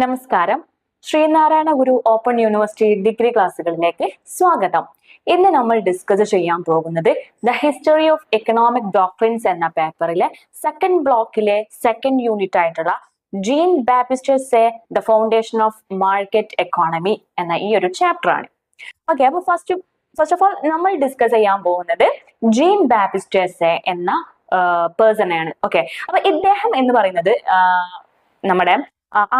നമസ്കാരം. Sreenarayana Guru open university degree ക്ലാസ്സുകളിലേക്ക് സ്വാഗതം. ഇന്ന് നമ്മൾ ഡിസ്കസ് ചെയ്യാൻ പോകുന്നത് the history of economic doctrines എന്ന പേപ്പറിലെ സെക്കൻഡ് ബ്ലോക്കിലെ സെക്കൻഡ് യൂണിറ്റ് ആയിട്ടുള്ള Jean Baptiste's the foundation of market economy എന്ന ഈ ഒരു ചാപ്റ്റർ ആണ്. ഓക്കെ അപ്പൊ ഫസ്റ്റ് ഫസ്റ്റ് ഓഫ് ഓൾ നമ്മൾ ഡിസ്കസ് ചെയ്യാൻ പോകുന്നത് ജീൻ ബാപ്പിസ്റ്റേഴ്സ് എന്ന പേഴ്സൺ ആണ്. ഓക്കെ അപ്പൊ ഇദ്ദേഹം എന്ന് പറയുന്നത് നമ്മുടെ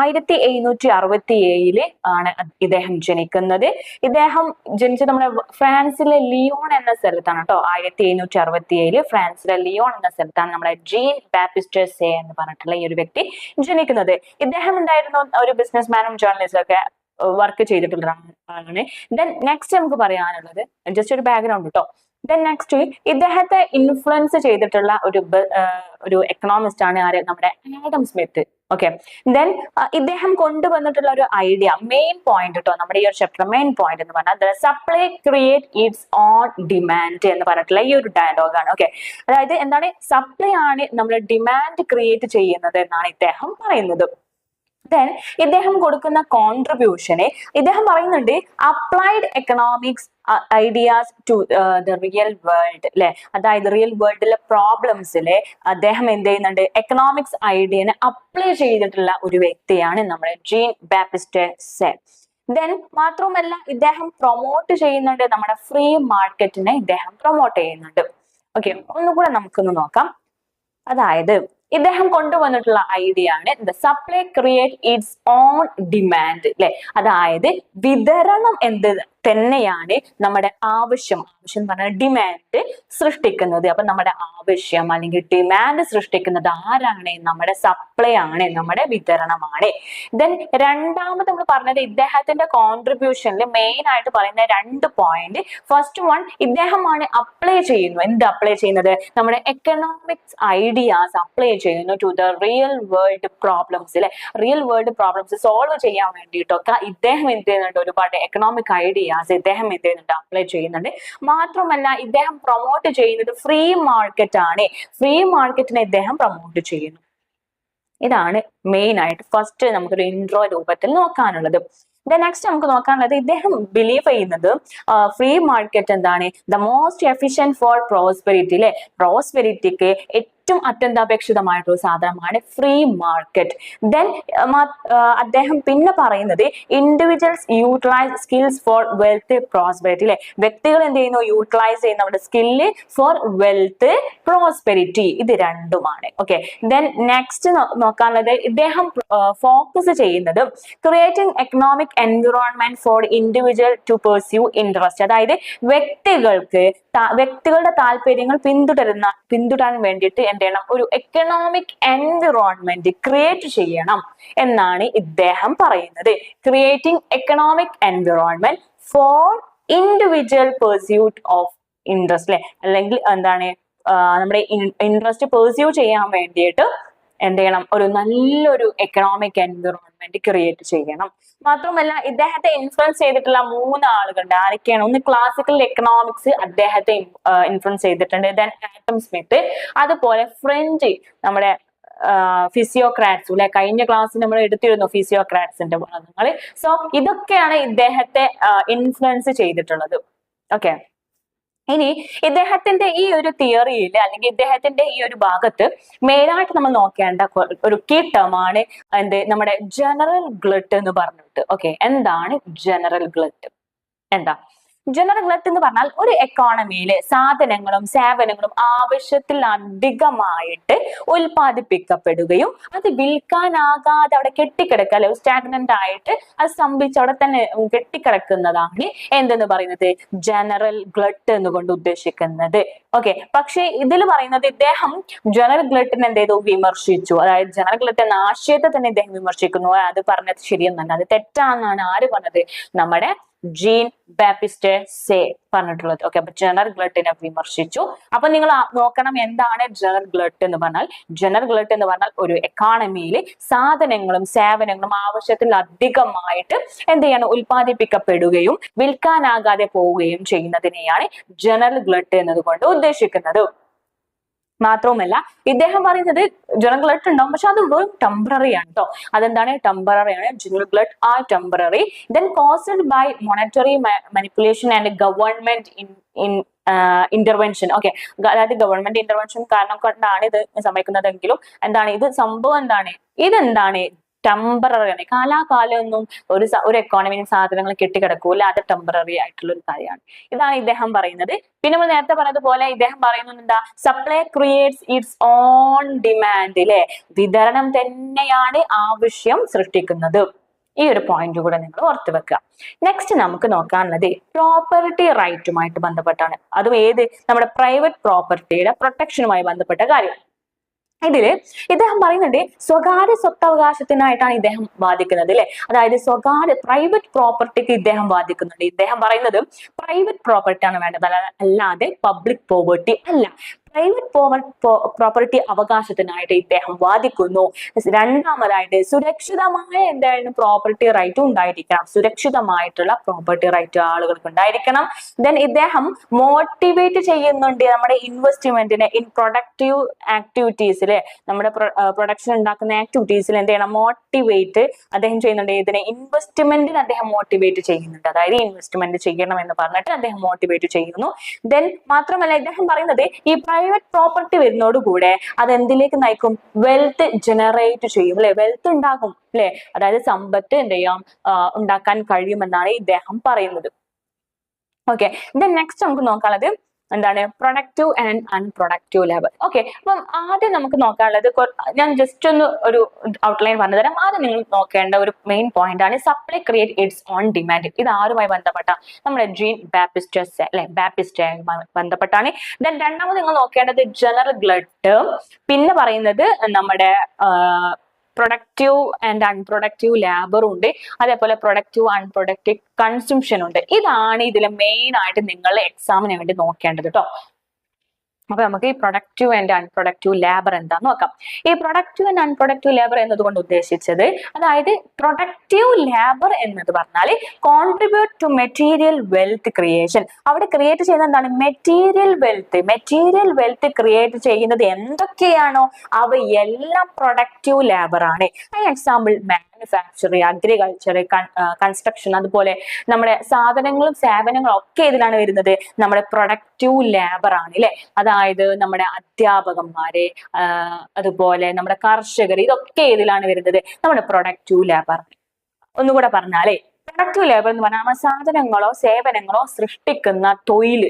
ആയിരത്തി എഴുന്നൂറ്റി അറുപത്തി ഏഴിൽ ആണ് ഇദ്ദേഹം ജനിക്കുന്നത്. ഇദ്ദേഹം ജനിച്ചത് നമ്മുടെ ഫ്രാൻസിലെ ലിയോൺ എന്ന സ്ഥലത്താണ് കേട്ടോ. ആയിരത്തി എഴുന്നൂറ്റി അറുപത്തി ഏഴിൽ ഫ്രാൻസിലെ ലിയോൺ എന്ന സ്ഥലത്താണ് നമ്മുടെ ജീൻ ബാപ്റ്റിസ്റ്റർ സേ എന്ന് പറഞ്ഞിട്ടുള്ള ഈ ഒരു വ്യക്തി ജനിക്കുന്നത്. ഇദ്ദേഹം ഉണ്ടായിരുന്നു ഒരു ബിസിനസ്മാനും ജേർണലിസ്റ്റും ഒക്കെ വർക്ക് ചെയ്തിട്ടുള്ള ആളാണ്. ദെൻ നെക്സ്റ്റ് നമുക്ക് പറയാനുള്ളത് ജസ്റ്റ് ഒരു ബാക്ക്ഗ്രൗണ്ട് കേട്ടോ ദെൻ നെക്സ്റ്റ് ഇദ്ദേഹത്തെ ഇൻഫ്ലുവൻസ് ചെയ്തിട്ടുള്ള ഒരു ഒരു എക്കണോമിസ്റ്റ് ആണ് ആര്? നമ്മുടെ ആഡം സ്മിത്ത്. ഓക്കെ ദെൻ ഇദ്ദേഹം കൊണ്ടുവന്നിട്ടുള്ള ഒരു ഐഡിയ മെയിൻ പോയിന്റ് കേട്ടോ നമ്മുടെ ഈ ഒരു ചാപ്റ്റർ മെയിൻ പോയിന്റ് എന്ന് പറഞ്ഞാൽ the supply create its own demand എന്ന് പറഞ്ഞിട്ടുള്ള ഈ ഒരു ഡയലോഗാണ് ഓക്കെ അതായത് എന്താണ്? സപ്ലൈ ആണ് നമ്മൾ ഡിമാൻഡ് ക്രിയേറ്റ് ചെയ്യുന്നത് എന്നാണ് ഇദ്ദേഹം പറയുന്നത്. ദെൻ ഇദ്ദേഹം കൊടുക്കുന്ന കോൺട്രിബ്യൂഷനെ ഇദ്ദേഹം പറയുന്നുണ്ട് applied economics ideas to the real world അല്ലെ അതായത് റിയൽ വേൾഡിലെ പ്രോബ്ലംസിലെ അദ്ദേഹം എന്ത് ചെയ്യുന്നുണ്ട് എക്കണോമിക്സ് ഐഡിയനെ അപ്ലൈ ചെയ്തിട്ടുള്ള ഒരു വ്യക്തിയാണ് നമ്മുടെ ജീൻ ബാപ്റ്റിസ്റ്റ് സെ ദെൻ മാത്രമല്ല ഇദ്ദേഹം പ്രൊമോട്ട് ചെയ്യുന്നുണ്ട് നമ്മുടെ ഫ്രീ മാർക്കറ്റിനെ ഇദ്ദേഹം പ്രൊമോട്ട് ചെയ്യുന്നുണ്ട്. ഓക്കെ ഒന്നുകൂടെ നമുക്കൊന്ന് നോക്കാം. അതായത് ഇദ്ദേഹം കൊണ്ടുവന്നിട്ടുള്ള ഐഡിയ ആണ് the supply create its own demand അല്ലെ അതായത് വിതരണം എന്ത് തന്നെയാണ് നമ്മുടെ ആവശ്യം. ആവശ്യം എന്ന് പറഞ്ഞാൽ ഡിമാൻഡ് സൃഷ്ടിക്കുന്നത്. അപ്പൊ നമ്മുടെ ആവശ്യം അല്ലെങ്കിൽ ഡിമാൻഡ് സൃഷ്ടിക്കുന്നത് ആരാണ്? നമ്മുടെ സപ്ലൈ ആണ് നമ്മുടെ വിതരണമാണ്. ദെൻ രണ്ടാമത് നമ്മൾ പറഞ്ഞത് ഇദ്ദേഹത്തിന്റെ കോൺട്രിബ്യൂഷനിൽ മെയിൻ ആയിട്ട് പറയുന്ന രണ്ട് പോയിന്റ് ഫസ്റ്റ് വൺ ഇദ്ദേഹമാണ് അപ്ലൈ ചെയ്യുന്നു എന്ത് അപ്ലൈ ചെയ്യുന്നത്? നമ്മുടെ എക്കണോമിക്സ് ഐഡിയാസ് അപ്ലൈ ചെയ്യുന്നു to the real world problems അല്ലെ റിയൽ വേൾഡ് പ്രോബ്ലംസ് സോൾവ് ചെയ്യാൻ വേണ്ടിയിട്ടൊക്കെ ഇദ്ദേഹം എന്ത് ചെയ്യുന്നുണ്ട്? ഒരുപാട് എക്കണോമിക് ഐഡിയാസ് ഇദ്ദേഹം എന്ത് അപ്ലൈ ചെയ്യുന്നുണ്ട്. മാത്രമല്ല ഇദ്ദേഹം പ്രൊമോട്ട് ചെയ്യുന്നത് ഫ്രീ മാർക്കറ്റ് ആണ്. ഫ്രീ മാർക്കറ്റിനെ ഇദ്ദേഹം പ്രൊമോട്ട് ചെയ്യുന്നു. ഇതാണ് മെയിൻ ആയിട്ട് ഫസ്റ്റ് നമുക്കൊരു ഇൻട്രോ രൂപത്തിൽ നോക്കാനുള്ളത്. നെക്സ്റ്റ് നമുക്ക് നോക്കാനുള്ളത് ഇദ്ദേഹം ബിലീവ് ചെയ്യുന്നത് ഫ്രീ മാർക്കറ്റ് എന്താണ്? The most efficient for prosperity അല്ലെ പ്രോസ്പെരിറ്റിക്ക് ഏറ്റവും അത്യന്താപേക്ഷിതമായിട്ടുള്ള സാധനമാണ് ഫ്രീ മാർക്കറ്റ് ദെൻ അദ്ദേഹം പിന്നെ പറയുന്നത് individuals utilise skills for wealth prosperity അല്ലെ വ്യക്തികൾ എന്ത് ചെയ്യുന്നു? യൂട്ടിലൈസ് ചെയ്യുന്ന നമ്മുടെ സ്കില്ല് ഫോർ വെൽത്ത് പ്രോസ്പെരിറ്റി ഇത് രണ്ടുമാണ്. ഓക്കെ ദെൻ നെക്സ്റ്റ് നോക്കാനുള്ളത് ഇദ്ദേഹം ഫോക്കസ് ചെയ്യുന്നത് creating economic environment for individual to pursue interest അതായത് വ്യക്തികൾക്ക് വ്യക്തികളുടെ താല്പര്യങ്ങൾ പിന്തുടരുന്ന പിന്തുടരാൻ വേണ്ടിയിട്ട് എന്ത് ചെയ്യണം. ഒരു എക്കണോമിക് എൻവിറോൺമെന്റ് ക്രിയേറ്റ് ചെയ്യണം എന്നാണ് ഇദ്ദേഹം പറയുന്നത്. Creating economic environment for individual pursuit of interest അല്ലെ അല്ലെങ്കിൽ എന്താണ് നമ്മുടെ ഇൻട്രസ്റ്റ് പെർസ്യൂ ചെയ്യാൻ വേണ്ടിയിട്ട് എന്ത് ചെയ്യണം ഒരു നല്ലൊരു എക്കണോമിക് എൻവിറോൺമെന്റ് ക്രിയേറ്റ് ചെയ്യണം. മാത്രമല്ല ഇദ്ദേഹത്തെ ഇൻഫ്ലുവൻസ് ചെയ്തിട്ടുള്ള മൂന്ന് ആളുകളുണ്ട് ആരൊക്കെയാണ്? ഒന്ന് ക്ലാസിക്കൽ എക്കണോമിക്സ് അദ്ദേഹത്തെ ഇൻഫ്ലുവൻസ് ചെയ്തിട്ടുണ്ട്. ദെൻ ആറ്റം സ്മിത്ത് അതുപോലെ ഫ്രഞ്ച് നമ്മുടെ ഫിസിയോക്രാറ്റ്സ് അല്ലെ കഴിഞ്ഞ ക്ലാസ്സിൽ നമ്മൾ എടുത്തിരുന്നു ഫിസിയോക്രാറ്റ്സിന്റെ ഭാഗങ്ങൾ സോ ഇതൊക്കെയാണ് ഇദ്ദേഹത്തെ ഇൻഫ്ലുവൻസ് ചെയ്തിട്ടുള്ളത്. ഓക്കെ ഇനി ഇദ്ദേഹത്തിന്റെ ഈ ഒരു തിയറിയിൽ അല്ലെങ്കിൽ ഇദ്ദേഹത്തിന്റെ ഈ ഒരു ഭാഗത്ത് മെയിനായിട്ട് നമ്മൾ നോക്കേണ്ട ഒരു കീ ടേമാണ് എന്ത് നമ്മുടെ ജനറൽ ഗ്ലട്ട് എന്ന് പറഞ്ഞിട്ട്. ഓക്കെ എന്താണ് ജനറൽ ഗ്ലട്ട് എന്താ? ജനറൽ ഗ്ലട്ട് എന്ന് പറഞ്ഞാൽ ഒരു എക്കോണമിയിലെ സാധനങ്ങളും സേവനങ്ങളും ആവശ്യത്തിൽ അധികമായിട്ട് ഉൽപ്പാദിപ്പിക്കപ്പെടുകയും അത് വിൽക്കാനാകാതെ അവിടെ കെട്ടിക്കിടക്കുക അല്ലെ സ്റ്റാഗ്നന്റ് ആയിട്ട് അത് സ്തംഭിച്ച് അവിടെ തന്നെ കെട്ടിക്കിടക്കുന്നതാണ് എന്തെന്ന് പറയുന്നത്? ജനറൽ ഗ്ലട്ട് എന്നുകൊണ്ട് ഉദ്ദേശിക്കുന്നത്. ഓക്കെ പക്ഷെ ഇതിൽ പറയുന്നത് ഇദ്ദേഹം ജനറൽ ഗ്ലട്ടിനെ എന്ത് ചെയ്തു? വിമർശിച്ചു. അതായത് ജനറൽ ഗ്ലട്ട് എന്ന ആശയത്തെ തന്നെ ഇദ്ദേഹം വിമർശിക്കുന്നു. അത് പറഞ്ഞത് ശരിയെന്നല്ല. അത് തെറ്റാണെന്നാണ് ആര് പറഞ്ഞത്? നമ്മുടെ ജീൻ ബാപ്പിസ്റ്റ് സേ പറഞ്ഞിട്ടുള്ളത്. ഓക്കെ അപ്പൊ ജനറൽ ഗ്ലട്ടിനെ വിമർശിച്ചു. അപ്പൊ നിങ്ങൾ നോക്കണം എന്താണ് ജനറൽ ഗ്ലട്ട് എന്ന് പറഞ്ഞാൽ. ജനറൽ ഗ്ലട്ട് എന്ന് പറഞ്ഞാൽ ഒരു എക്കോണമിയിൽ സാധനങ്ങളും സേവനങ്ങളും ആവശ്യത്തിൽ അധികമായിട്ട് എന്ത് ചെയ്യണം? ഉൽപ്പാദിപ്പിക്കപ്പെടുകയും വിൽക്കാനാകാതെ പോവുകയും ചെയ്യുന്നതിനെയാണ് ജനറൽ ഗ്ലട്ട് എന്നതുകൊണ്ട് ഉദ്ദേശിക്കുന്നത്. മാത്രവുമല്ല ഇദ്ദേഹം പറയുന്നത് ജനറൽ ഗ്ലട്ട് ഉണ്ടാവും പക്ഷെ അത് വെറും ടെമ്പററി ആണ് കേട്ടോ അതെന്താണ്? ടെമ്പററി ആണ്. General glut a temporary then caused by monetary manipulation and government in intervention okay അതായത് ഗവൺമെന്റ് ഇന്റർവെൻഷൻ കാരണം കൊണ്ടാണ് ഇത് സംഭവിക്കുന്നതെങ്കിലും എന്താണ്? ഇത് സംഭവം എന്താണ്? ഇതെന്താണ്? ടെമ്പററി ആണ് കാലാകാലമൊന്നും ഒരു ഒരു എക്കോണമിയും സാധനങ്ങൾ കെട്ടിക്കിടക്കൂല. അത് ടെമ്പററി ആയിട്ടുള്ള ഒരു കാര്യമാണ്. ഇതാണ് ഇദ്ദേഹം പറയുന്നത്. പിന്നെ നമ്മൾ നേരത്തെ പറഞ്ഞതുപോലെ ഇദ്ദേഹം പറയുന്നത് എന്താ? Supply creates its own demand അല്ലെ വിതരണം തന്നെയാണ് ആവശ്യം സൃഷ്ടിക്കുന്നത്. ഈ ഒരു പോയിന്റ് കൂടെ നിങ്ങൾ ഓർത്തു വെക്കുക. നെക്സ്റ്റ് നമുക്ക് നോക്കാനുള്ളത് പ്രോപ്പർട്ടി റൈറ്റുമായിട്ട് ബന്ധപ്പെട്ടാണ്. അതും ഏത്? നമ്മുടെ പ്രൈവറ്റ് പ്രോപ്പർട്ടിയുടെ പ്രൊട്ടക്ഷനുമായി ബന്ധപ്പെട്ട കാര്യം. ഇതിൽ ഇദ്ദേഹം പറയുന്നുണ്ട് സ്വകാര്യ സ്വത്തവകാശത്തിനായിട്ടാണ് ഇദ്ദേഹം വാദിക്കുന്നത് അല്ലെ അതായത് സ്വകാര്യ പ്രൈവറ്റ് പ്രോപ്പർട്ടിക്ക് ഇദ്ദേഹം വാദിക്കുന്നുണ്ട്. ഇദ്ദേഹം പറയുന്നത് പ്രൈവറ്റ് പ്രോപ്പർട്ടി ആണ് വേണ്ടത്. അല്ല- അല്ലാതെ പബ്ലിക് പ്രോപ്പർട്ടി അല്ല. പ്രൈവറ്റ് പ്രോപ്പർട്ടി അവകാശത്തിനായിട്ട് ഇദ്ദേഹം വാദിക്കുന്നു. രണ്ടാമതായിട്ട് സുരക്ഷിതമായ എന്തായാലും പ്രോപ്പർട്ടി റൈറ്റ് ഉണ്ടായിരിക്കണം. സുരക്ഷിതമായിട്ടുള്ള പ്രോപ്പർട്ടി റൈറ്റ് ആളുകൾക്ക് ഉണ്ടായിരിക്കണം. ദെൻ ഇദ്ദേഹം മോട്ടിവേറ്റ് ചെയ്യുന്നുണ്ട് നമ്മുടെ ഇൻവെസ്റ്റ്മെന്റിനെ ഇൻ പ്രൊഡക്റ്റീവ് ആക്ടിവിറ്റീസിൽ നമ്മുടെ പ്രൊഡക്ഷൻ ഉണ്ടാക്കുന്ന ആക്ടിവിറ്റീസിൽ എന്ത് ചെയ്യണം മോട്ടിവേറ്റ് അദ്ദേഹം ചെയ്യുന്നുണ്ട്. ഇതിനെ ഇൻവെസ്റ്റ്മെന്റിന് അദ്ദേഹം മോട്ടിവേറ്റ് ചെയ്യുന്നുണ്ട്. അതായത് ഇൻവെസ്റ്റ്മെന്റ് ചെയ്യണം എന്ന് പറഞ്ഞിട്ട് അദ്ദേഹം മോട്ടിവേറ്റ് ചെയ്യുന്നു. ദെൻ മാത്രമല്ല ഇദ്ദേഹം പറയുന്നത് ഈ പ്രൈവറ്റ് പ്രോപ്പർട്ടി വരുന്നതോടുകൂടെ അത് എന്തിലേക്ക് നയിക്കും? വെൽത്ത് ജനറേറ്റ് ചെയ്യും അല്ലെ? വെൽത്ത് ഉണ്ടാകും അല്ലെ? അതായത് സമ്പത്ത് എന്ത് ചെയ്യാം? ഉണ്ടാക്കാൻ കഴിയുമെന്നാണ് ഇദ്ദേഹം പറയുന്നത്. ഓക്കെ ദെൻ നെക്സ്റ്റ് നമുക്ക് നോക്കാനുള്ളത് എന്താണ്? Productive and unproductive level okay അപ്പം ആദ്യം നമുക്ക് നോക്കാനുള്ളത് ഞാൻ ജസ്റ്റ് ഒന്ന് ഒരു ഔട്ട്ലൈൻ പറഞ്ഞുതരാം. ആദ്യം നിങ്ങൾ നോക്കേണ്ട ഒരു മെയിൻ പോയിന്റ് ആണ് supply create its own demand ഇത് ആരുമായി ബന്ധപ്പെട്ട? നമ്മുടെ ജീൻ ബാപ്പിസ്റ്റസ് അല്ലെ? ബാപ്പിസ്റ്റ് ബന്ധപ്പെട്ടാണ്. ദെൻ രണ്ടാമത് നിങ്ങൾ നോക്കേണ്ടത് ജനറൽ ഗ്ലഡ് പിന്നെ പറയുന്നത് നമ്മുടെ പ്രൊഡക്റ്റീവ് ആൻഡ് അൺപ്രൊഡക്റ്റീവ് ലാബറും ഉണ്ട്. അതേപോലെ പ്രൊഡക്റ്റീവ് അൺപ്രൊഡക്റ്റീവ് കൺസ്യൂംഷൻ ഉണ്ട്. ഇതാണ് ഇതിൽ മെയിൻ ആയിട്ട് നിങ്ങൾ എക്സാമിന് വേണ്ടി നോക്കേണ്ടത് കേട്ടോ അപ്പൊ നമുക്ക് ഈ പ്രൊഡക്റ്റീവ് ആൻഡ് അൺപ്രൊഡക്റ്റീവ് ലേബർ എന്താന്ന് നോക്കാം. ഈ പ്രൊഡക്റ്റീവ് ആൻഡ് അൺപ്രൊഡക്റ്റീവ് ലേബർ എന്നതുകൊണ്ട് ഉദ്ദേശിച്ചത് അതായത് പ്രൊഡക്റ്റീവ് ലേബർ എന്നത് പറഞ്ഞാൽ contribute to material wealth creation അവിടെ ക്രിയേറ്റ് ചെയ്യുന്നത് എന്താണ്? Material wealth material wealth create ചെയ്യുന്നത് എന്തൊക്കെയാണോ അവ എല്ലാം പ്രൊഡക്റ്റീവ് ലേബർ ആണ് എക്സാമ്പിൾ മാനുഫാക്ചറിങ് അഗ്രികൾച്ചർ കൺസ്ട്രക്ഷൻ അതുപോലെ നമ്മുടെ സാധനങ്ങളും സേവനങ്ങളും ഒക്കെ ഇതിലാണ് വരുന്നത്. നമ്മുടെ പ്രൊഡക്റ്റീവ് ലേബർ ആണ് അല്ലെ അതായത് നമ്മുടെ അധ്യാപകന്മാരെ അതുപോലെ നമ്മുടെ കർഷകർ ഇതൊക്കെ ഇതിലാണ് വരുന്നത്. നമ്മുടെ പ്രൊഡക്റ്റീവ് ലേബർ ഒന്നുകൂടെ പറഞ്ഞാലേ പ്രൊഡക്റ്റീവ് ലേബർ എന്ന് പറഞ്ഞാൽ നമ്മൾ സാധനങ്ങളോ സേവനങ്ങളോ സൃഷ്ടിക്കുന്ന തൊഴിൽ.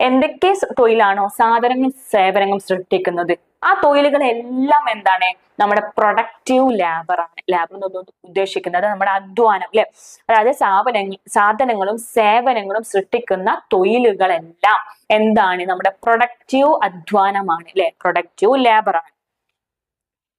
എന്തൊക്കെ തൊഴിലാണോ സാധനങ്ങളും സേവനങ്ങളും സൃഷ്ടിക്കുന്നത്? ആ തൊഴിലുകളെല്ലാം എന്താണ്? നമ്മുടെ പ്രൊഡക്റ്റീവ് ലാബറാണ് ലാബർ ഉദ്ദേശിക്കുന്നത് നമ്മുടെ അധ്വാനം അല്ലെ അതായത് സാധനങ്ങൾ സാധനങ്ങളും സേവനങ്ങളും സൃഷ്ടിക്കുന്ന തൊഴിലുകളെല്ലാം എന്താണ്? നമ്മുടെ പ്രൊഡക്റ്റീവ് അധ്വാനമാണ് അല്ലെ പ്രൊഡക്റ്റീവ് ലേബർ ആണ്.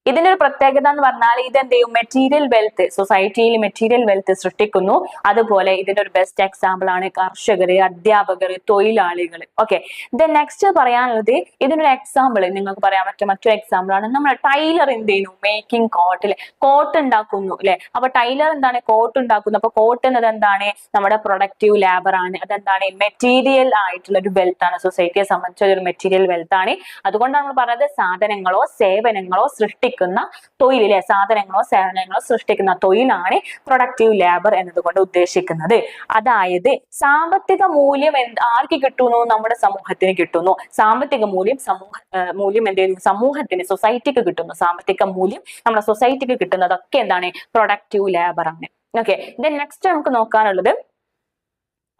ഇതിന്റെ ഒരു പ്രത്യേകത എന്ന് പറഞ്ഞാൽ ഇത് എന്ത് ചെയ്യും മെറ്റീരിയൽ വെൽത്ത് സൊസൈറ്റിയിൽ മെറ്റീരിയൽ വെൽത്ത് സൃഷ്ടിക്കുന്നു. അതുപോലെ ഇതിന്റെ ഒരു ബെസ്റ്റ് എക്സാമ്പിൾ ആണ് കർഷകർ അധ്യാപകർ തൊഴിലാളികൾ. ഓക്കെ ദെൻ നെക്സ്റ്റ് പറയാനുള്ളത് ഇതിനൊരു എക്സാമ്പിൾ നിങ്ങൾക്ക് പറയാൻ പറ്റും മറ്റൊരു എക്സാമ്പിൾ ആണ്. നമ്മൾ ടൈലർ എന്ത് ചെയ്യുന്നു മേക്കിംഗ് കോട്ട് അല്ലെ കോട്ട് ഉണ്ടാക്കുന്നു അല്ലെ അപ്പൊ ടൈലർ എന്താണ്? കോട്ട് ഉണ്ടാക്കുന്നു. അപ്പൊ കോട്ട് എന്നത് എന്താണ്? നമ്മുടെ പ്രൊഡക്റ്റീവ് ലേബർ ആണ്. അതെന്താണ്? മെറ്റീരിയൽ ആയിട്ടുള്ള ഒരു വെൽത്ത് ആണ്. സൊസൈറ്റിയെ സംബന്ധിച്ച ഒരു മെറ്റീരിയൽ വെൽത്ത് ആണ്. അതുകൊണ്ടാണ് നമ്മൾ പറയുന്നത് സാധനങ്ങളോ സേവനങ്ങളോ സൃഷ്ടിക്കുന്ന തൊഴിലിലെ സാധനങ്ങളോ സേവനങ്ങളോ സൃഷ്ടിക്കുന്ന തൊഴിലാണ് പ്രൊഡക്റ്റീവ് ലേബർ എന്നതുകൊണ്ട് ഉദ്ദേശിക്കുന്നത്. അതായത് സാമ്പത്തിക മൂല്യം എന്ത് ആർക്ക് കിട്ടുന്നു? നമ്മുടെ സമൂഹത്തിന് കിട്ടുന്നു. സാമ്പത്തിക മൂല്യം സമൂഹ മൂല്യം എന്ത് സമൂഹത്തിന് സൊസൈറ്റിക്ക് കിട്ടുന്നു. സാമ്പത്തിക മൂല്യം നമ്മുടെ സൊസൈറ്റിക്ക് കിട്ടുന്നതൊക്കെ എന്താണ്? പ്രൊഡക്റ്റീവ് ലേബർ ആണ്. ഓക്കെ ദെൻ നെക്സ്റ്റ് നമുക്ക് നോക്കാനുള്ളത്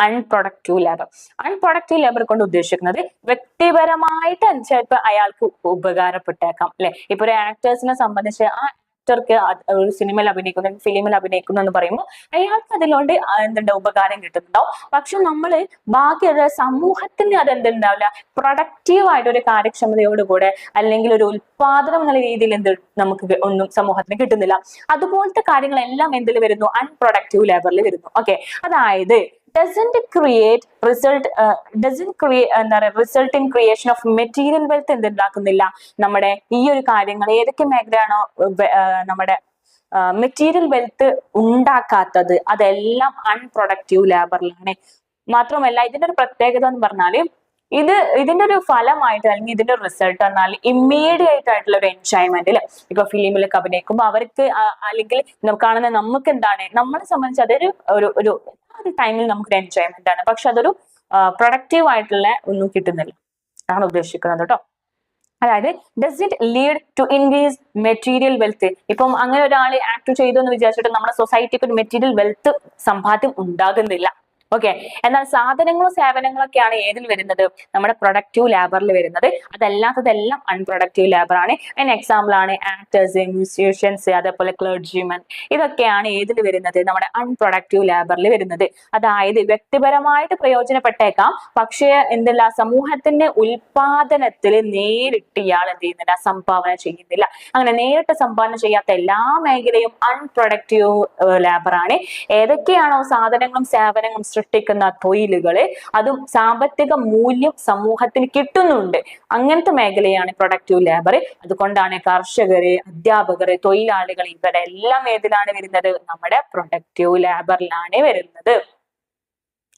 അൺപ്രൊഡക്റ്റീവ് ലേബർ അൺപ്രൊഡക്റ്റീവ് ലേബർ കൊണ്ട് ഉദ്ദേശിക്കുന്നത് വ്യക്തിപരമായിട്ട് ചിലപ്പോൾ അയാൾക്ക് ഉപകാരപ്പെട്ടേക്കാം അല്ലെ? ഇപ്പൊ ഒരു ആക്ടേഴ്സിനെ സംബന്ധിച്ച് ആ ആക്ടർക്ക് ഒരു സിനിമയിൽ അഭിനയിക്കുന്ന ഫിലിമിൽ അഭിനയിക്കുന്നു എന്ന് പറയുമ്പോൾ അയാൾക്ക് അതിലോണ്ട് എന്തുണ്ട് ഉപകാരം കിട്ടുന്നുണ്ടാവും. പക്ഷെ നമ്മൾ ബാക്കി ബാക്കിയുള്ള സമൂഹത്തിന് അത് എന്തുണ്ടാവില്ല പ്രൊഡക്റ്റീവ് ആയിട്ട് ഒരു കാര്യക്ഷമതയോടുകൂടെ അല്ലെങ്കിൽ ഒരു ഉൽപാദനം എന്നുള്ള രീതിയിൽ എന്ത് നമുക്ക് ഒന്നും സമൂഹത്തിന് കിട്ടുന്നില്ല. അതുപോലത്തെ കാര്യങ്ങളെല്ലാം എന്തിൽ വരുന്നു? അൺപ്രൊഡക്റ്റീവ് ലേബറിൽ വരുന്നു. ഓക്കെ അതായത് doesn't create result doesn't create എന്താ പറയുക result in creation of material wealth എന്തുണ്ടാക്കുന്നില്ല. നമ്മുടെ ഈ ഒരു കാര്യങ്ങൾ ഏതൊക്കെ മേഖലയാണോ നമ്മുടെ മെറ്റീരിയൽ വെൽത്ത് ഉണ്ടാക്കാത്തത് അതെല്ലാം അൺപ്രൊഡക്റ്റീവ് ലേബറിലാണ് മാത്രമല്ല ഇതിന്റെ ഒരു പ്രത്യേകത എന്ന് പറഞ്ഞാൽ ഇത് ഇതിന്റെ ഒരു ഫലമായിട്ട് അല്ലെങ്കിൽ ഇതിന്റെ റിസൾട്ട് എന്നാൽ ഇമ്മീഡിയറ്റ് ആയിട്ടുള്ള ഒരു എൻജോയ്മെന്റ് ഇപ്പൊ ഫിലിമിലൊക്കെ അഭിനയിക്കുമ്പോൾ അവർക്ക് അല്ലെങ്കിൽ കാണുന്ന നമുക്ക് എന്താണ് നമ്മളെ സംബന്ധിച്ച് അതൊരു ഒരു ഒരു ആ ഒരു ടൈമിൽ നമുക്കൊരു എൻജോയ്മെന്റ് ആണ്. പക്ഷെ അതൊരു പ്രൊഡക്റ്റീവ് ആയിട്ടുള്ള ഒന്നും കിട്ടുന്നില്ല. ആണ് ഉദ്ദേശിക്കുന്നത് കേട്ടോ അതായത് does it lead to increase material wealth ഇപ്പം അങ്ങനെ ഒരാൾ ആക്ട് ചെയ്തു എന്ന് വിചാരിച്ചിട്ട് നമ്മുടെ സൊസൈറ്റിക്ക് ഒരു മെറ്റീരിയൽ വെൽത്ത് സമ്പാദ്യം ഉണ്ടാകുന്നില്ല. ഓക്കെ എന്നാൽ സാധനങ്ങളും സേവനങ്ങളൊക്കെയാണ് ഏതിൽ വരുന്നത്? നമ്മുടെ പ്രൊഡക്റ്റീവ് ലേബറിൽ വരുന്നത്. അതല്ലാത്തതെല്ലാം അൺപ്രൊഡക്റ്റീവ് ലേബറാണ് അതിന് എക്സാമ്പിൾ ആണ് ആക്ടേഴ്സ് മ്യൂസിഷ്യൻസ് അതേപോലെ ക്ലർജിമൻ ഇതൊക്കെയാണ് ഏതിൽ വരുന്നത്? നമ്മുടെ അൺപ്രൊഡക്റ്റീവ് ലേബറിൽ വരുന്നത്. അതായത് വ്യക്തിപരമായിട്ട് പ്രയോജനപ്പെട്ടേക്കാം. പക്ഷേ എന്തല്ല? സമൂഹത്തിന്റെ ഉൽപാദനത്തിൽ നേരിട്ട് ഇയാൾ എന്ത് ചെയ്യുന്നില്ല? സംഭാവന ചെയ്യുന്നില്ല. അങ്ങനെ നേരിട്ട് സംഭാവന ചെയ്യാത്ത എല്ലാ മേഖലയും അൺപ്രൊഡക്റ്റീവ് ലേബറാണ് ഏതൊക്കെയാണോ സാധനങ്ങളും സേവനങ്ങളും സൃഷ്ടിക്കുന്ന തൊഴിലുകൾ അതും സാമ്പത്തിക മൂല്യം സമൂഹത്തിന് കിട്ടുന്നുണ്ട്. അങ്ങനത്തെ മേഖലയാണ് പ്രൊഡക്റ്റീവ് ലേബർ അതുകൊണ്ടാണ് കർഷകര് അധ്യാപകര് തൊഴിലാളികൾ ഇവരെല്ലാം ഏതിലാണ് വരുന്നത്? നമ്മുടെ പ്രൊഡക്റ്റീവ് ലേബറിലാണ് വരുന്നത്.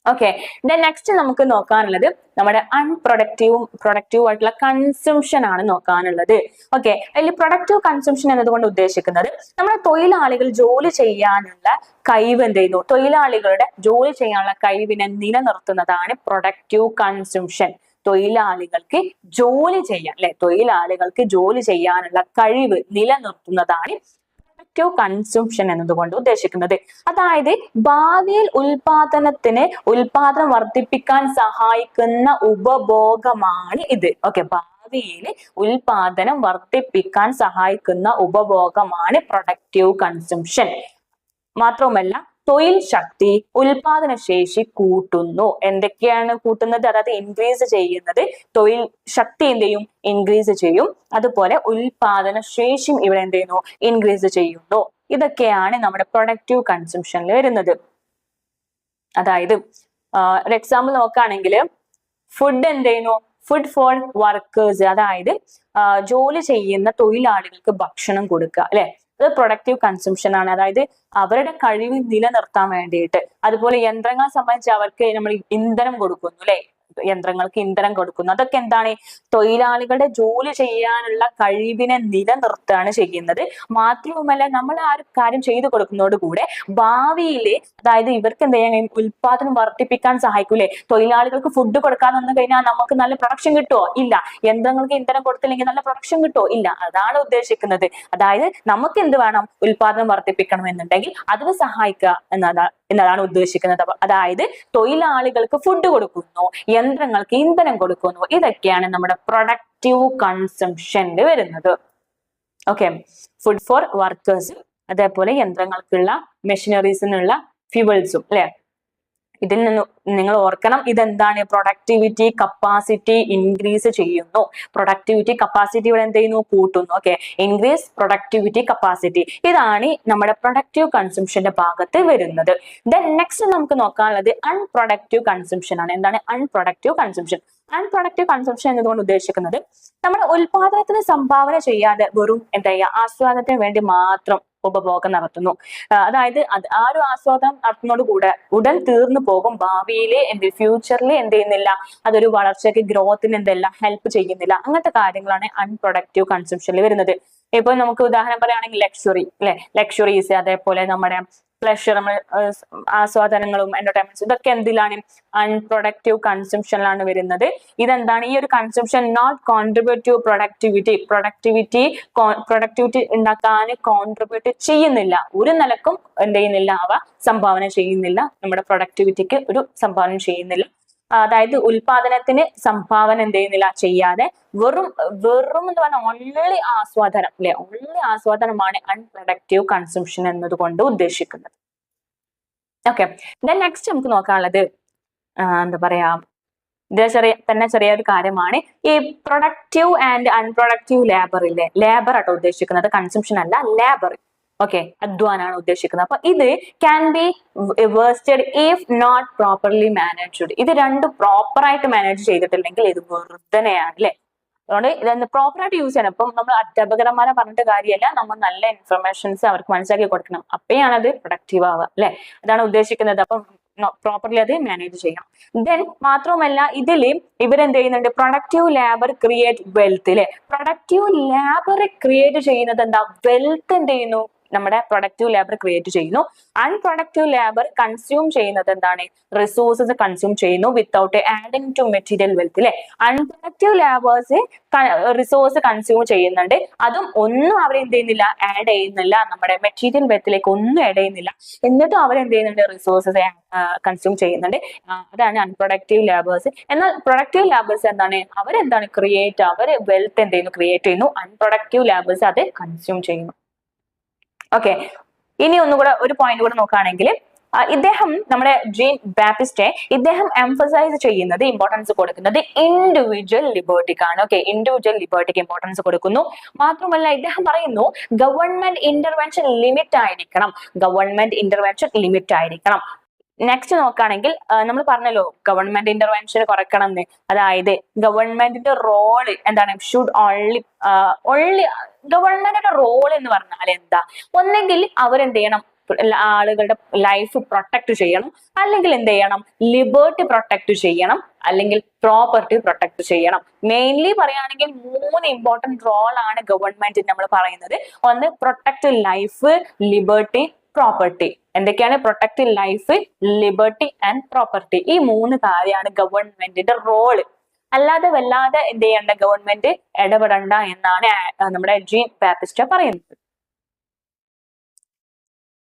ഓക്കെ ദെൻ നെക്സ്റ്റ് നമുക്ക് നോക്കാനുള്ളത് നമ്മുടെ അൺപ്രൊഡക്റ്റീവും പ്രൊഡക്റ്റീവ് ആയിട്ടുള്ള കൺസംഷൻ ആണ് നോക്കാനുള്ളത്. ഓക്കെ അതിൽ പ്രൊഡക്റ്റീവ് കൺസംഷൻ എന്നതുകൊണ്ട് ഉദ്ദേശിക്കുന്നത് നമ്മുടെ തൊഴിലാളികൾ ജോലി ചെയ്യാനുള്ള കഴിവ് എന്ത് ചെയ്യുന്നു? തൊഴിലാളികളുടെ ജോലി ചെയ്യാനുള്ള കഴിവിനെ നിലനിർത്തുന്നതാണ് പ്രൊഡക്റ്റീവ് കൺസംഷൻ തൊഴിലാളികൾക്ക് ജോലി ചെയ്യാൻ അല്ലെ? തൊഴിലാളികൾക്ക് ജോലി ചെയ്യാനുള്ള കഴിവ് നിലനിർത്തുന്നതാണ് പ്രൊഡക്റ്റീവ് കൺസംഷൻ എന്നതുകൊണ്ട് ഉദ്ദേശിക്കുന്നത്. അതായത് ഭാവിയിൽ ഉൽപാദനത്തിന് ഉൽപാദനം വർദ്ധിപ്പിക്കാൻ സഹായിക്കുന്ന ഉപഭോഗമാണ് ഇത്. ഓക്കെ ഭാവിയിൽ ഉൽപാദനം വർദ്ധിപ്പിക്കാൻ സഹായിക്കുന്ന ഉപഭോഗമാണ് പ്രൊഡക്റ്റീവ് കൺസംഷൻ മാത്രവുമല്ല തൊഴിൽ ശക്തി ഉൽപാദന ശേഷി കൂട്ടുന്നു. എന്തൊക്കെയാണ് കൂട്ടുന്നത്? അതായത് ഇൻക്രീസ് ചെയ്യുന്നത്. തൊഴിൽ ശക്തി എന്ത് ചെയ്യും? ഇൻക്രീസ് ചെയ്യും. അതുപോലെ ഉൽപാദന ശേഷിയും ഇവിടെ എന്ത് ചെയ്യുന്നു? ഇൻക്രീസ് ചെയ്യുന്നു. ഇതൊക്കെയാണ് നമ്മുടെ പ്രൊഡക്റ്റീവ് കൺസംഷനിൽ വരുന്നത്. അതായത് ഒരു എക്സാമ്പിൾ നോക്കുകയാണെങ്കിൽ ഫുഡ് എന്ത് ചെയ്യുന്നു? ഫുഡ് ഫോർ വർക്കേഴ്സ് അതായത് ജോലി ചെയ്യുന്ന തൊഴിലാളികൾക്ക് ഭക്ഷണം കൊടുക്കുക അല്ലെ? അത് പ്രൊഡക്റ്റീവ് കൺസംഷൻ ആണ്. അതായത് അവരുടെ കഴിവ് നിലനിർത്താൻ വേണ്ടിയിട്ട്. അതുപോലെ യന്ത്രങ്ങളെ സംബന്ധിച്ച് അവർക്ക് നമ്മൾ ഇന്ധനം കൊടുക്കുന്നു അല്ലെ? യന്ത്രങ്ങൾക്ക് ഇന്ധനം കൊടുക്കുന്നു. അതൊക്കെ എന്താണ്? തൊഴിലാളികളുടെ ജോലി ചെയ്യാനുള്ള കഴിവിനെ നിലനിർത്തുകയാണ് ചെയ്യുന്നത്. മാത്രവുമല്ല നമ്മൾ ആ ഒരു കാര്യം ചെയ്തു കൊടുക്കുന്നതോടുകൂടെ ഭാവിയിലെ അതായത് ഇവർക്ക് എന്ത് ചെയ്യാൻ ഉൽപാദനം വർദ്ധിപ്പിക്കാൻ സഹായിക്കൂലേ തൊഴിലാളികൾക്ക് ഫുഡ് കൊടുക്കാൻ വന്നു കഴിഞ്ഞാൽ നമുക്ക് നല്ല പ്രൊഡക്ഷൻ കിട്ടുമോ ഇല്ല. യന്ത്രങ്ങൾക്ക് ഇന്ധനം കൊടുത്തില്ലെങ്കിൽ നല്ല പ്രൊഡക്ഷൻ കിട്ടുമോ ഇല്ല. അതാണ് ഉദ്ദേശിക്കുന്നത്. അതായത് നമുക്ക് എന്ത് വേണം? ഉൽപാദനം വർദ്ധിപ്പിക്കണം എന്നുണ്ടെങ്കിൽ അതിന് സഹായിക്കുക എന്നതാണ് എന്നതാണ് ഉദ്ദേശിക്കുന്നത്. അതായത് തൊഴിലാളികൾക്ക് ഫുഡ് കൊടുക്കുന്നു. യന്ത്രങ്ങൾക്ക് ഇന്ധനം കൊടുക്കുന്നു. ഇതൊക്കെയാണ് നമ്മുടെ പ്രൊഡക്റ്റീവ് കൺസംഷനിൽ വരുന്നത്. ഓക്കെ ഫുഡ് ഫോർ വർക്കേഴ്സ് അതേപോലെ യന്ത്രങ്ങൾക്കുള്ള മെഷീനറീസിനുള്ള ഫ്യൂവൽസും അല്ലെ? ഇതിൽ നിന്ന് നിങ്ങൾ ഓർക്കണം ഇതെന്താണ്? പ്രൊഡക്ടിവിറ്റി കപ്പാസിറ്റി ഇൻക്രീസ് ചെയ്യുന്നു. പ്രൊഡക്ടിവിറ്റി കപ്പാസിറ്റി ഇവിടെ എന്ത് ചെയ്യുന്നു? കൂട്ടുന്നു. ഓക്കെ ഇൻക്രീസ് പ്രൊഡക്ടിവിറ്റി കപ്പാസിറ്റി ഇതാണ് നമ്മുടെ പ്രൊഡക്റ്റീവ് കൺസംഷന്റെ ഭാഗത്ത് വരുന്നത്. ദെൻ നെക്സ്റ്റ് നമുക്ക് നോക്കാനുള്ളത് അൺപ്രൊഡക്റ്റീവ് കൺസംഷൻ ആണ്. എന്താണ്? അൺപ്രൊഡക്റ്റീവ് കൺസംഷൻ അൺപ്രൊഡക്റ്റീവ് കൺസംഷൻ എന്നതുകൊണ്ട് ഉദ്ദേശിക്കുന്നത് നമ്മുടെ ഉൽപാദനത്തിന് സംഭാവന ചെയ്യാതെ വെറും എന്താ ചെയ്യുക ആസ്വാദനത്തിന് വേണ്ടി മാത്രം ഉപഭോഗം നടത്തുന്നു. അതായത് അത് ആ ഒരു ആസ്വാദനം നടത്തുന്നതോട് കൂടെ ഉടൻ തീർന്നു പോകും. ഭാവിയിലെ എന്ത് ഫ്യൂച്ചറിൽ എന്ത് ചെയ്യുന്നില്ല അതൊരു വളർച്ചയ്ക്ക് ഗ്രോത്തിന് എന്തെല്ലാം ഹെൽപ്പ് ചെയ്യുന്നില്ല അങ്ങനത്തെ കാര്യങ്ങളാണ് അൺപ്രൊഡക്റ്റീവ് കൺസംഷനിൽ വരുന്നത്. ഇപ്പൊ നമുക്ക് ഉദാഹരണം പറയുകയാണെങ്കിൽ ലക്ഷറി അല്ലെ ലക്ഷറീസ് അതേപോലെ നമ്മുടെ പ്ലഷർ നമ്മൾ ആസ്വാദനങ്ങളും എന്റർടൈൻമെന്റ്സ് ഇതൊക്കെ എന്തിലാണ്? അൺപ്രൊഡക്റ്റീവ് കൺസംഷനിലാണ് വരുന്നത്. ഇതെന്താണ്? ഈ ഒരു consumption not contribute to productivity productivity productivity ഉണ്ടാക്കാൻ കോൺട്രിബ്യൂട്ട് ചെയ്യുന്നില്ല. ഒരു നിലക്കും എന്ത് ചെയ്യുന്നില്ല. അവ സംഭാവന ചെയ്യുന്നില്ല. നമ്മുടെ പ്രൊഡക്ടിവിറ്റിക്ക് ഒരു സംഭാവന ചെയ്യുന്നില്ല. അതായത് ഉൽപാദനത്തിന് സംഭാവന എന്ത് ചെയ്യുന്നില്ല ചെയ്യാതെ വെറും വെറും എന്ന് പറഞ്ഞാൽ ഓൺലി ആസ്വാദനം അല്ലെ? ഓൺലി ആസ്വാദനമാണ് അൺപ്രൊഡക്റ്റീവ് കൺസംഷൻ എന്നതുകൊണ്ട് ഉദ്ദേശിക്കുന്നത്. ഓക്കെ ദെൻ നെക്സ്റ്റ് നമുക്ക് നോക്കാനുള്ളത് എന്താ പറയാ ഇത് ചെറിയ തന്നെ ചെറിയൊരു കാര്യമാണ്. ഈ പ്രൊഡക്റ്റീവ് ആൻഡ് അൺപ്രൊഡക്റ്റീവ് ലേബർ ഇല്ലേ? ലേബർ ആട്ടോ ഉദ്ദേശിക്കുന്നത്. കൺസംഷൻ അല്ല ലേബർ ഓക്കെ അധ്വാനാണ് ഉദ്ദേശിക്കുന്നത്. അപ്പൊ ഇത് can be wasted if not properly managed ഇത് രണ്ട് പ്രോപ്പർ ആയിട്ട് മാനേജ് ചെയ്തിട്ടില്ലെങ്കിൽ ഇത് വെറുതെയാണ് അല്ലെ അതുകൊണ്ട് ഇതൊന്ന് പ്രോപ്പർ ആയിട്ട് യൂസ് ചെയ്യണം. ഇപ്പം നമ്മൾ അധ്യാപകന്മാരെ പറഞ്ഞിട്ട് കാര്യമല്ല. നമ്മൾ നല്ല ഇൻഫർമേഷൻസ് അവർക്ക് മനസ്സിലാക്കി കൊടുക്കണം. അപ്പോഴാണ് അത് പ്രൊഡക്റ്റീവ് ആവുക അല്ലെ അതാണ് ഉദ്ദേശിക്കുന്നത്. അപ്പം പ്രോപ്പർലി അത് മാനേജ് ചെയ്യണം. ദെൻ മാത്രവുമല്ല ഇതിൽ ഇവരെന്ത് ചെയ്യുന്നുണ്ട്? പ്രൊഡക്റ്റീവ് ലേബർ ക്രിയേറ്റ് വെൽത്ത് അല്ലെ പ്രൊഡക്റ്റീവ് ലേബർ ക്രിയേറ്റ് ചെയ്യുന്നത് എന്താ? വെൽത്ത് എന്ത് ചെയ്യുന്നു? നമ്മുടെ പ്രൊഡക്റ്റീവ് ലേബർ ക്രിയേറ്റ് ചെയ്യുന്നു. അൺപ്രൊഡക്റ്റീവ് ലേബർ കൺസ്യൂം ചെയ്യുന്നത് എന്താണ്? റിസോഴ്സസ് കൺസ്യൂം ചെയ്യുന്നു without adding to material wealth അല്ലെ അൺപ്രൊഡക്റ്റീവ് ലേബേഴ്സ് റിസോഴ്സ് കൺസ്യൂം ചെയ്യുന്നുണ്ട്. അതും ഒന്നും അവർ എന്ത് ചെയ്യുന്നില്ല ആഡ് ചെയ്യുന്നില്ല. നമ്മുടെ മെറ്റീരിയൽ വെൽത്തിലേക്ക് ഒന്നും ആഡ് ചെയ്യുന്നില്ല. എന്നിട്ടും അവർ എന്ത് ചെയ്യുന്നുണ്ട്? റിസോഴ്സസ് കൺസ്യൂം ചെയ്യുന്നുണ്ട്. അതാണ് അൺപ്രൊഡക്റ്റീവ് ലേബേഴ്സ് എന്നാൽ പ്രൊഡക്റ്റീവ് ലേബേഴ്സ് എന്താണ്? അവരെന്താണ്? ക്രിയേറ്റ് അവർ വെൽത്ത് എന്ത് ചെയ്യുന്നു? ക്രിയേറ്റ് ചെയ്യുന്നു. അൺപ്രൊഡക്റ്റീവ് ലേബേഴ്സ് അത് കൺസ്യൂം ചെയ്യുന്നു. ഓക്കെ ഇനി ഒന്നുകൂടെ ഒരു പോയിന്റ് കൂടെ നോക്കുകയാണെങ്കിൽ ഇദ്ദേഹം നമ്മുടെ ജീൻ ബാപ്പിസ്റ്റെ ഇദ്ദേഹം എംഫസൈസ് ചെയ്യുന്നത് ഇമ്പോർട്ടൻസ് കൊടുക്കുന്നത് ഇൻഡിവിജ്വൽ ലിബർട്ടിക്കാണ് ഓക്കെ ഇൻഡിവിജ്വൽ ലിബേർട്ടിക്ക് ഇമ്പോർട്ടൻസ് കൊടുക്കുന്നു. മാത്രമല്ല ഇദ്ദേഹം പറയുന്നു ഗവൺമെന്റ് ഇന്റർവെൻഷൻ ലിമിറ്റ് ആയിരിക്കണം. ഗവൺമെന്റ് ഇന്റർവെൻഷൻ ലിമിറ്റ് ആയിരിക്കണം. നെക്സ്റ്റ് നോക്കുകയാണെങ്കിൽ നമ്മൾ പറഞ്ഞല്ലോ ഗവൺമെന്റ് ഇന്റർവെൻഷൻ കുറയ്ക്കണം എന്ന് അതായത് ഗവൺമെന്റിന്റെ റോൾ എന്താണ്? ഷുഡ് ഓൺലി ഓൺലി ഗവൺമെന്റിന്റെ റോൾ എന്ന് പറഞ്ഞാൽ എന്താ? ഒന്നെങ്കിൽ അവരെന്ത് ചെയ്യണം? ആളുകളുടെ ലൈഫ് പ്രൊട്ടക്ട് ചെയ്യണം. അല്ലെങ്കിൽ എന്ത് ചെയ്യണം? ലിബേർട്ടി പ്രൊട്ടക്ട് ചെയ്യണം. അല്ലെങ്കിൽ പ്രോപ്പർട്ടി പ്രൊട്ടക്ട് ചെയ്യണം. മെയിൻലി പറയുകയാണെങ്കിൽ മൂന്ന് ഇമ്പോർട്ടന്റ് റോൾ ആണ് ഗവൺമെന്റിന് നമ്മൾ പറയുന്നത്. ഒന്ന് പ്രൊട്ടക്ട് ലൈഫ് ലിബേർട്ടി പ്രോപ്പർട്ടി എന്തൊക്കെയാണ്? Protect life liberty and property ഈ മൂന്ന് കാര്യമാണ് ഗവൺമെന്റിന്റെ റോൾ അല്ലാതെ വല്ലാതെ എന്ത് ചെയ്യേണ്ട? ഗവൺമെന്റ് ഇടപെടണ്ട എന്നാണ് നമ്മുടെ ജീൻ പാപ്പിസ്റ്റ പറയുന്നത്.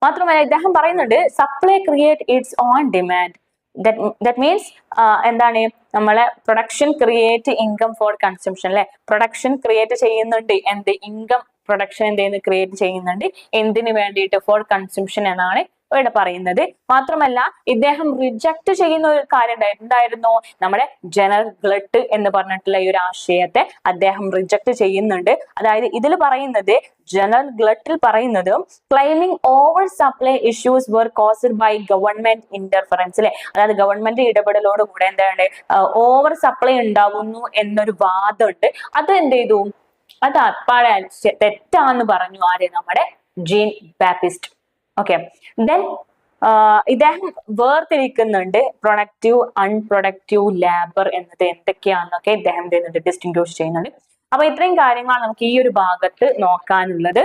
മാത്രമല്ല ഇദ്ദേഹം പറയുന്നുണ്ട് supply create its own demand that means എന്താണ്? നമ്മളെ production create income for consumption അല്ലെ? പ്രൊഡക്ഷൻ ക്രിയേറ്റ് ചെയ്യുന്നുണ്ട്. എന്ത്? ഇൻകം പ്രൊഡക്ഷൻ എന്ത് ചെയ്യുന്നു? ക്രിയേറ്റ് ചെയ്യുന്നുണ്ട്. എന്തിനു വേണ്ടിയിട്ട്? ഫോർ കൺസംഷൻ എന്നാണ് ഇവിടെ പറയുന്നത്. മാത്രമല്ല ഇദ്ദേഹം റിജക്ട് ചെയ്യുന്ന ഒരു കാര്യം എന്തായിരുന്നു നമ്മുടെ ജനറൽ ഗ്ലട്ട് എന്ന് പറഞ്ഞിട്ടുള്ള ഈ ഒരു ആശയത്തെ അദ്ദേഹം റിജക്ട് ചെയ്യുന്നുണ്ട്. അതായത് ഇതിൽ പറയുന്നത് ജനറൽ ഗ്ലട്ടിൽ പറയുന്നത് claiming over supply issues were caused by government interference അല്ലെ അതായത് ഗവൺമെന്റ് ഇടപെടലോട് കൂടെ എന്താണ് ഓവർ സപ്ലൈ ഉണ്ടാകുന്നു എന്നൊരു വാദമുണ്ട്. അത് എന്ത് ചെയ്തു? അത് അപ്പാടെ തെറ്റാന്ന് പറഞ്ഞു ആര്? നമ്മുടെ ജീൻ ബാപ്പിസ്റ്റ്. ഓക്കെ ദെൻ ഇദ്ദേഹം വേർതിരിക്കുന്നുണ്ട് പ്രൊഡക്റ്റീവ് അൺപ്രൊഡക്റ്റീവ് ലേബർ എന്നത് എന്തൊക്കെയാണെന്നൊക്കെ ഇദ്ദേഹം ചെയ്യുന്നുണ്ട് ഡിസ്റ്റിങ്ക്യൂഷ് ചെയ്യുന്നുണ്ട്. അപ്പൊ ഇത്രയും കാര്യങ്ങളാണ് നമുക്ക് ഈ ഒരു ഭാഗത്ത് നോക്കാനുള്ളത്.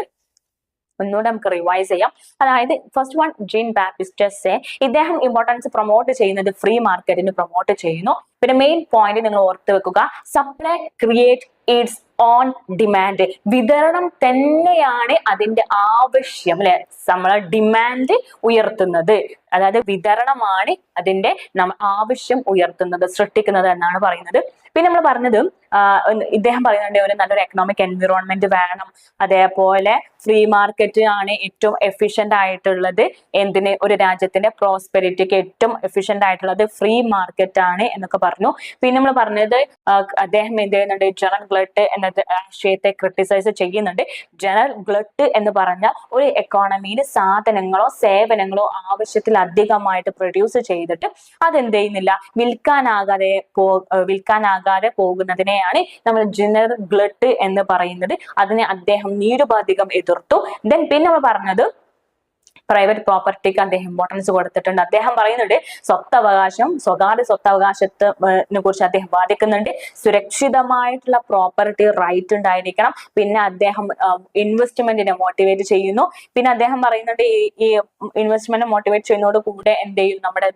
ഒന്നുകൂടെ നമുക്ക് റിവൈസ് ചെയ്യാം. അതായത് ഫസ്റ്റ് വൺ ജീൻ ബാപ്റ്റിസ്റ്റസ് ഇദ്ദേഹം ഇമ്പോർട്ടൻസ് പ്രൊമോട്ട് ചെയ്യുന്നത് ഫ്രീ മാർക്കറ്റിന് പ്രൊമോട്ട് ചെയ്യുന്നു. പിന്നെ മെയിൻ പോയിന്റ് നിങ്ങൾ ഓർത്ത് വെക്കുക. Supply create its own demand വിതരണം തന്നെയാണ് അതിന്റെ ആവശ്യം അല്ലെ? നമ്മളെ ഡിമാൻഡ് ഉയർത്തുന്നത്. അതായത് വിതരണമാണ് അതിന്റെ ആവശ്യം ഉയർത്തുന്നത് സൃഷ്ടിക്കുന്നത് എന്നാണ് പറയുന്നത്. പിന്നെ നമ്മൾ പറഞ്ഞത് ഇദ്ദേഹം പറയുന്നുണ്ട് ഒരു നല്ലൊരു എക്കണോമിക് എൻവിറോൺമെന്റ് വേണം. അതേപോലെ ഫ്രീ മാർക്കറ്റ് ആണ് ഏറ്റവും എഫിഷ്യന്റ് ആയിട്ടുള്ളത്. എന്തിന്? ഒരു രാജ്യത്തിന്റെ പ്രോസ്പെരിറ്റിക്ക് ഏറ്റവും എഫിഷ്യന്റ് ആയിട്ടുള്ളത് ഫ്രീ മാർക്കറ്റ് ആണ് എന്നൊക്കെ പറഞ്ഞു. പിന്നെ നമ്മൾ പറഞ്ഞത് അദ്ദേഹം എന്ത് ചെയ്യുന്നുണ്ട്? ജനറൽ ഗ്ലട്ട് എന്ന ആശയത്തെ ക്രിട്ടിസൈസ് ചെയ്യുന്നുണ്ട്. ജനറൽ ഗ്ലട്ട് എന്ന് പറഞ്ഞാൽ ഒരു എക്കോണമിയിൽ സാധനങ്ങളോ സേവനങ്ങളോ ആവശ്യത്തിൽ അധികമായിട്ട് പ്രൊഡ്യൂസ് ചെയ്തിട്ട് അതെന്ത് ചെയ്യുന്നില്ല? വിൽക്കാനാകാതെ പോ ഏർ വിൽക്കാനാകാതെ പോകുന്നതിനെയാണ് നമ്മൾ ജിനർ ഗ്ലട്ട് എന്ന് പറയുന്നത്. അതിനെ അദ്ദേഹം നിരുപാധികം എതിർത്തു. ദെൻ പിന്നെ നമ്മൾ പറഞ്ഞത് പ്രൈവറ്റ് പ്രോപ്പർട്ടിക്ക് അദ്ദേഹം ഇമ്പോർട്ടൻസ് കൊടുത്തിട്ടുണ്ട്. അദ്ദേഹം പറയുന്നുണ്ട് സ്വത്തവകാശം സ്വകാര്യ സ്വത്തവകാശത്തിനെ കുറിച്ച് അദ്ദേഹം വാദിക്കുന്നുണ്ട്. സുരക്ഷിതമായിട്ടുള്ള പ്രോപ്പർട്ടി റൈറ്റ് ഉണ്ടായിരിക്കണം. പിന്നെ അദ്ദേഹം ഇൻവെസ്റ്റ്മെന്റിനെ മോട്ടിവേറ്റ് ചെയ്യുന്നു. പിന്നെ അദ്ദേഹം പറയുന്നുണ്ട് ഈ- ഇൻവെസ്റ്റ്മെന്റ് മോട്ടിവേറ്റ് ചെയ്യുന്നതോട് കൂടെ എന്ത് ചെയ്യും? നമ്മുടെ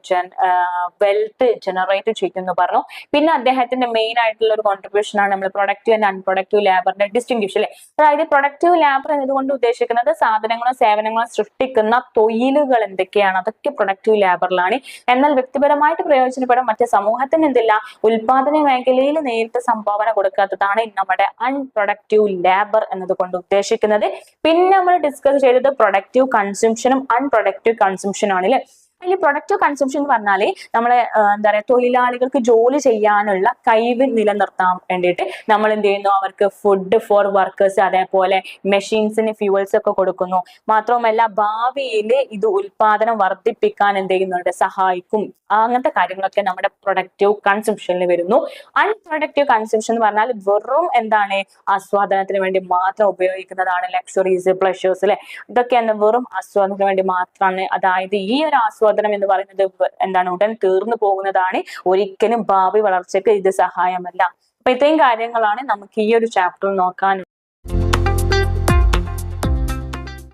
വെൽത്ത് ജനറേറ്റ് ചെയ്യുന്നു പറഞ്ഞു. പിന്നെ അദ്ദേഹത്തിന്റെ മെയിൻ ആയിട്ടുള്ള ഒരു കോൺട്രിബ്യൂഷൻ ആണ് നമ്മൾ പ്രൊഡക്റ്റീവ് ആൻഡ് അൺപ്രൊഡക്റ്റീവ് ലേബറിന്റെ ഡിസ്റ്റിങ്ഷൻ അല്ലെ? അതായത് പ്രൊഡക്റ്റീവ് ലേബർ എന്നതുകൊണ്ട് ഉദ്ദേശിക്കുന്നത് സാധനങ്ങളോ സേവനങ്ങളോ സൃഷ്ടിക്കുന്ന തൊഴിലുകൾ എന്തൊക്കെയാണ്? അതൊക്കെ പ്രൊഡക്റ്റീവ് ലേബറിലാണ് എന്നാൽ വ്യക്തിപരമായിട്ട് പ്രയോജനപ്പെടാൻ മറ്റു സമൂഹത്തിന് എന്തില്ല? ഉൽപാദന മേഖലയിൽ നേരിട്ട് സംഭാവന കൊടുക്കാത്തതാണ് നമ്മുടെ അൺപ്രൊഡക്റ്റീവ് ലേബർ എന്നതുകൊണ്ട് ഉദ്ദേശിക്കുന്നത്. പിന്നെ നമ്മൾ ഡിസ്കസ് ചെയ്തത് പ്രൊഡക്റ്റീവ് കൺസംഷനും അൺപ്രൊഡക്റ്റീവ് കൺസംഷനും ആണ് അല്ലെ അതിൽ പ്രൊഡക്റ്റീവ് കൺസംഷൻ എന്ന് പറഞ്ഞാൽ നമ്മളെ എന്താ പറയുക തൊഴിലാളികൾക്ക് ജോലി ചെയ്യാനുള്ള കഴിവ് നിലനിർത്താൻ വേണ്ടിയിട്ട് നമ്മൾ എന്ത് ചെയ്യുന്നു? അവർക്ക് ഫുഡ് ഫോർ വർക്കേഴ്സ് അതേപോലെ മെഷീൻസിന് ഫ്യൂവൽസ് ഒക്കെ കൊടുക്കുന്നു. മാത്രവുമല്ല ഭാവിയിൽ ഇത് ഉൽപാദനം വർദ്ധിപ്പിക്കാൻ എന്ത് ചെയ്യുന്നുണ്ട്? സഹായിക്കും. അങ്ങനത്തെ കാര്യങ്ങളൊക്കെ നമ്മുടെ പ്രൊഡക്റ്റീവ് കൺസംഷനിൽ വരുന്നു. അൺപ്രൊഡക്റ്റീവ് കൺസംഷൻ എന്ന് പറഞ്ഞാൽ വെറും എന്താണ് ആസ്വാദനത്തിന് വേണ്ടി മാത്രം ഉപയോഗിക്കുന്നതാണ് ലക്ഷറീസ് പ്ലഷേഴ്സ് അല്ലെ ഇതൊക്കെ എന്താ വെറും ആസ്വാദനത്തിന് വേണ്ടി മാത്രമാണ്. അതായത് ഈ ഒരു ആസ്വാദനം മൂല്യവർദ്ധനം എന്ന് പറയുന്നത് എന്താണ് ഉടൻ തീർന്നു പോകുന്നതാണ്. ഒരിക്കലും ഭാവി വളർച്ചയ്ക്ക് ഇത് സഹായമല്ല. അപ്പൊ ഇത്രയും കാര്യങ്ങളാണ് നമുക്ക് ഈ ഒരു ചാപ്റ്ററിൽ നോക്കാൻ